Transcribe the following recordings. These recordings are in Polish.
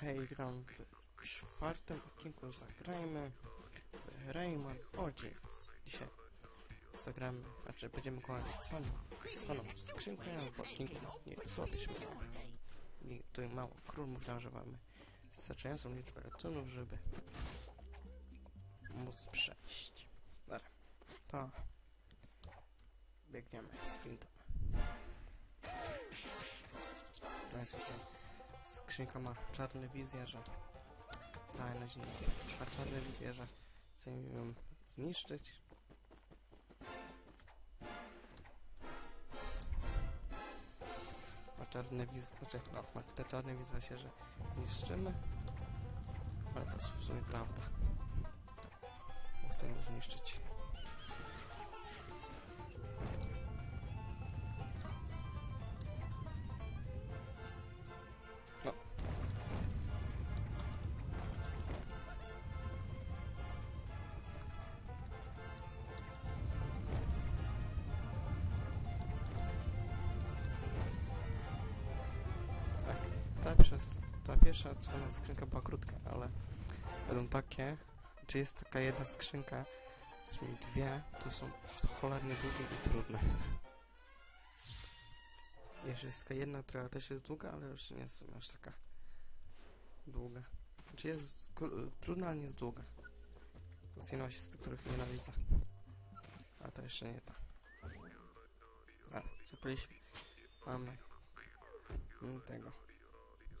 Hej, witam w czwartym odcinku Zagrajmy w Rayman Origins. Dzisiaj zagramy, znaczy będziemy kochać swoją, swoją skrzynkę w odcinku Nie złapiesz mnie. I tu mało król mówił, że mamy wystarczającą liczbę lektonów, żeby móc przejść. Dobra, to biegniemy sprintem. No oczywiście skrzynka ma czarne wizjerze. Tak, na. Ma czarne wizjerze. Chcę ją zniszczyć. Ma czarne wiz... Znaczy, no, ma te czarne wizjerze, że zniszczymy. Ale to jest w sumie prawda. Bo chcę ją zniszczyć. Przez, ta pierwsza odsłona skrzynka była krótka, ale będą takie, czy jest taka jedna skrzynka, czyli dwie, to są cholernie długie i trudne. Jeszcze jest taka jedna, która też jest długa, ale już nie jest aż taka długa. Znaczy jest trudna, ale nie jest długa. Jedna właśnie z tych, których nienawidzę. A to jeszcze nie ta. A, zapaliśmy. Mamy tego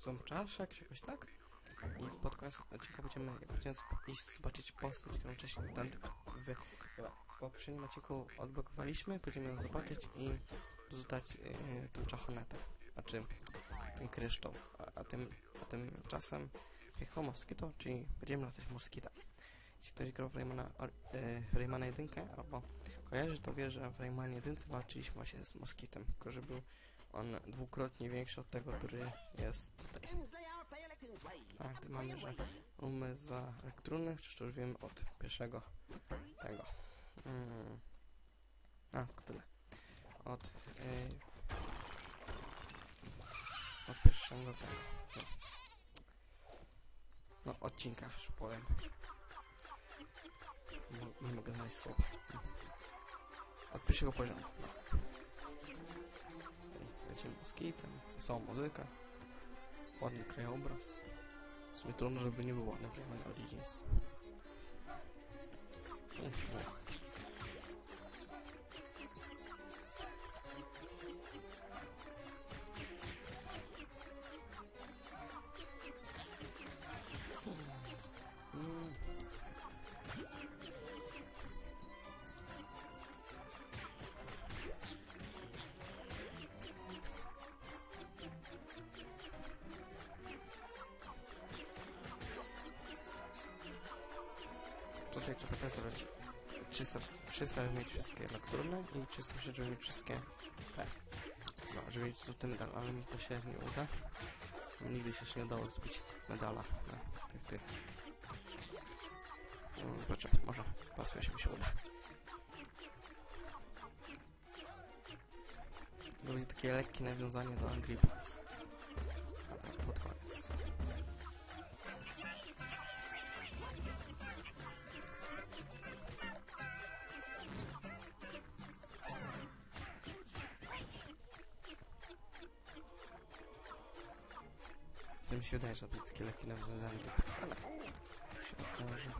ząbczaszek, czy jakoś tak. I pod koniec odcinka będziemy, iść zobaczyć postać, którą wcześniej ten w, chyba, poprzednim odcinku odblokowaliśmy, będziemy ją zobaczyć i zdać yy, tą czachonetę, znaczy ten kryształ, a, a, tym, a tymczasem Hecho Moskito, czyli będziemy latać moskita. Jeśli ktoś grał w Raymana, yy, Raymana 1 albo kojarzy, to wie, że w Raymanie 1 walczyliśmy właśnie z moskitem, tylko że był on dwukrotnie większy od tego, który jest tutaj. Tak, tu mamy, że umy za elektrony, to już wiem od pierwszego tego. Mm. A, tylko tyle. Od yy, od pierwszego tego. No, no odcinka, że powiem. Nie, nie mogę znaleźć słowa. Od pierwszego poziomu. No. Lecimy moskitem, wesoła muzyka, ładny krajobraz. W sumie trudno, żeby nie było ładne w Tutaj trzeba zrobić 300, 300 żeby mieć wszystkie elektrony i 300 żeby mieć wszystkie te. No, żeby mieć złoty medal, ale mi to się nie uda. Nigdy się nie udało zdobyć medala na tych, tych. No, zobaczymy, może pasuje się mi się uda. To będzie takie lekkie nawiązanie do Angry Birds. To mi się wydaje, że takie lekkie nawiązanie do ale się okaże.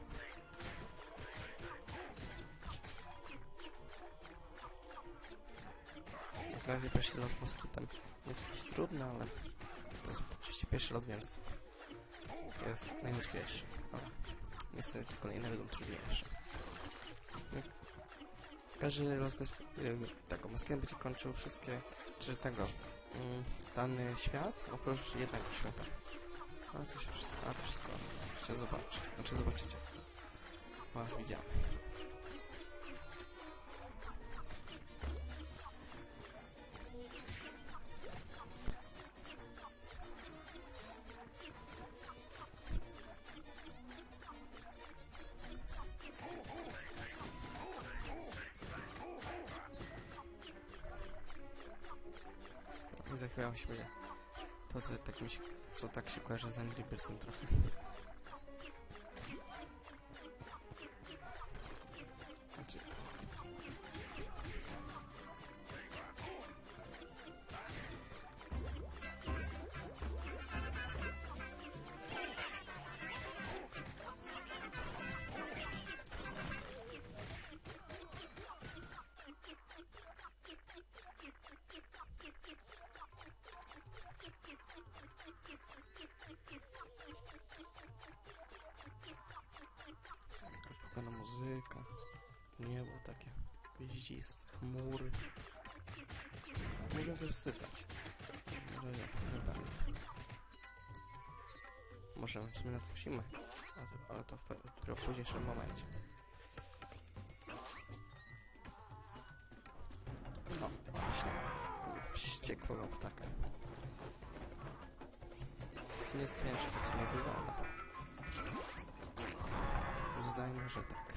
Jak na razie pierwszy lot moskitem jest jakiś trudny, ale to jest oczywiście pierwszy lot, więc jest najłatwiejszy. Ale niestety kolejne będą trudniejsze. Każdy los y, tego moskitem będzie kończył wszystkie, czy tego, mm, dany świat oprócz jednego świata. Ale to się a to wszystko jeszcze zobaczy. Znaczy zobaczycie. Bo już widziałem. Się będzie To, co tak mi się, co tak się kojarzy z Angry Birdsem trochę. Spokojna muzyka, niebo takie gwieździste, chmury. Możemy też sysać. Ale nie, nie będę. Możemy, w sumie nawet musimy. Ale to, w, dopiero w późniejszym momencie. No, właśnie. Wściekłego ptaka. To nie jest tak się nazywa, ale... Uznajmy, że tak.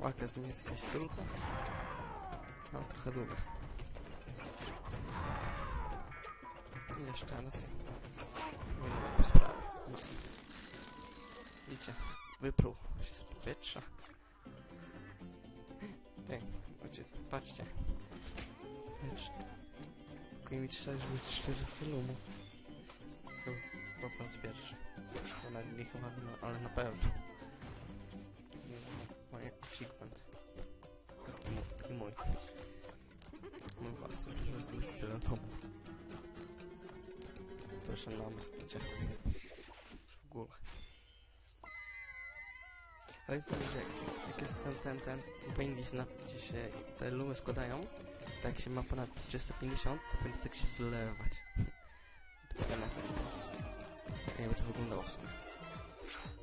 Walka z nim jest jakaś trudna. I i po sprawie. Widzicie, wypruł się z powietrza. Ej, patrzcie. Lecz... Tylko mi trzeba już być 400 lumów. Chyba, po raz pierwszy. Nawet nie chyba, no, ale na pewno. Nie, no, Mój achievement. Taki mój. Mój. Własny, zdobyć tyle lumów. Jeszcze na moskicie. W ogóle. Ale mi powiedz, jak, jest ten, ten, ten, to powinien gdzieś, na, gdzie się te lumy składają, tak się ma ponad 350, to powinno tak się wylewać. tak na to. Jakby to wyglądało w.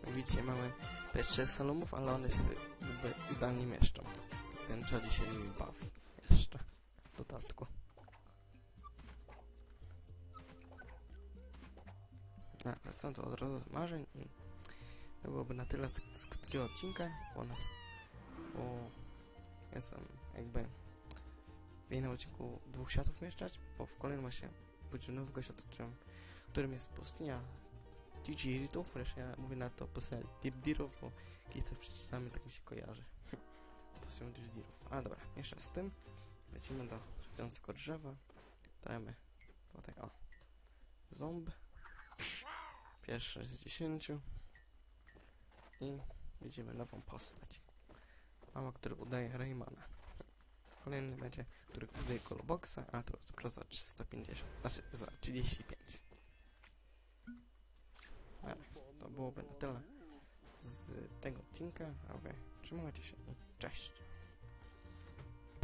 Jak widzicie, mamy te 300 lumów, ale one się jakby idealnie mieszczą. Ten Jodzi się nimi bawi. Jeszcze. W dodatku. A, wracam to od razu z marzeń i to byłoby na tyle z, z krótkiego odcinka, bo nas, bo jestem jakby w jednym odcinku dwóch światów mieszczać, bo w kolejnym właśnie będzie nowego świata, którym, którym jest pustynia Digiritów, wreszcie ja mówię na to pustynia Dibdirów, bo kiedyś to przeczytamy, tak mi się kojarzy. pustynia Dibdirów. A dobra, jeszcze z tym lecimy do śpiącego drzewa, dajemy tutaj o ząb Pierwszy z 10. I widzimy nową postać. Mama, który udaje Raymana. Kolejny będzie, który udaje Koloboxa, a to dopiero za 350. Znaczy za 35. Ale to byłoby na tyle z tego odcinka. A trzymajcie się i cześć.